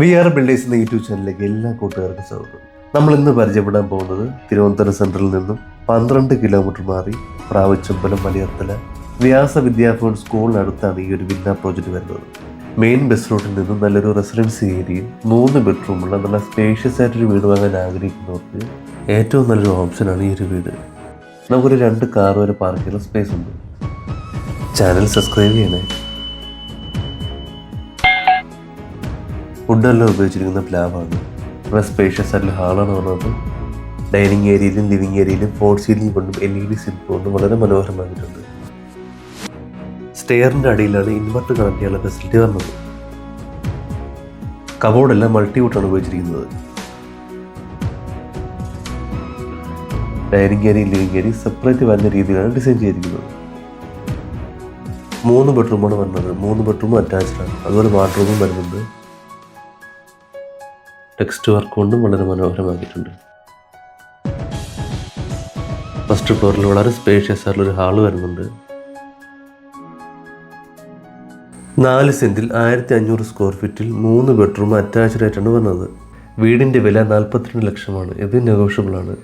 V R builders എന്ന YouTube ചാനലിലേക്ക് എല്ലാ കൂട്ടുകാർക്കും സ്വാഗതം. നമ്മൾ ഇന്ന് പരിചയപ്പെടാൻ പോകുന്നത് തിരുവനന്തപുരം സെൻട്രലിൽ നിന്നും പന്ത്രണ്ട് കിലോമീറ്റർ മാറി പ്രാവച്ചമ്പലം മലയർത്തല വ്യാസ വിദ്യാഭവൻ സ്കൂളിനടുത്താണ് ഈ ഒരു വില്ല പ്രോജക്റ്റ് വരുന്നത്. മെയിൻ ബസ് റൂട്ടിൽ നിന്നും നല്ലൊരു റെസിഡൻസി ഏരിയയും മൂന്ന് ബെഡ്റൂമുള്ള നല്ല സ്പേഷ്യസ് ആയിട്ടൊരു വീട് വാങ്ങാൻ ആഗ്രഹിക്കുന്നവർക്ക് ഏറ്റവും നല്ലൊരു ഓപ്ഷനാണ് ഈ ഒരു വീട്. നമുക്കൊരു രണ്ട് കാർ വരെ പാർക്ക് ചെയ്യുന്ന സ്പേസ് ഉണ്ട്. ചാനൽ സബ്സ്ക്രൈബ് ചെയ്യണേ. ഫുഡെല്ലാം ഉപയോഗിച്ചിരിക്കുന്ന പ്ലാവാണ്. നല്ല സ്പേഷ്യസ് ആയിട്ടുള്ള ഹാളാണ് പറഞ്ഞത് ഡൈനിങ് ഏരിയയിലും ലിവിങ് ഏരിയയിലും ഫോർ സീലിംഗ് കൊണ്ടും എൽ ഇ ഡി സിൽപ്പ് കൊണ്ടും വളരെ മനോഹരമായിട്ടുണ്ട്. സ്റ്റെയറിന്റെ അടിയിലാണ് ഇൻവെർട്ടർ കണക്ട് ചെയ്യാനുള്ള ഫെസിലിറ്റി വന്നത്. കബോർഡെല്ലാം മൾട്ടിവുഡാണ് ഉപയോഗിച്ചിരിക്കുന്നത്. Dining area living area separate വരുന്ന രീതിയിലാണ് ഡിസൈൻ ചെയ്തിരിക്കുന്നത്. മൂന്ന് ബെഡ്റൂമാണ് വരുന്നത് മൂന്ന് ബെഡ്റൂമും അറ്റാച്ച്ഡ് ആണ്. അതുപോലെ വാർഡ്റൂമും വരുന്നുണ്ട്. ടെക്സ്റ്റ് വർക്ക് കൊണ്ടും വളരെ മനോഹരമാക്കിയിട്ടുണ്ട്. ഫസ്റ്റ് ഫ്ലോറിൽ വളരെ സ്പേഷ്യസ് ആയിട്ടുള്ള ഒരു ഹാൾ വരുന്നുണ്ട്. നാല് സെന്റിൽ ആയിരത്തി അഞ്ഞൂറ് സ്ക്വയർ ഫീറ്റിൽ മൂന്ന് ബെഡ്റൂം അറ്റാച്ച്ഡ് ആയിട്ടാണ് വന്നത്. വീടിന്റെ വില നാൽപ്പത്തിരണ്ട് ലക്ഷമാണ്. ഇത് നെഗോഷ്യബിൾ ആണ്.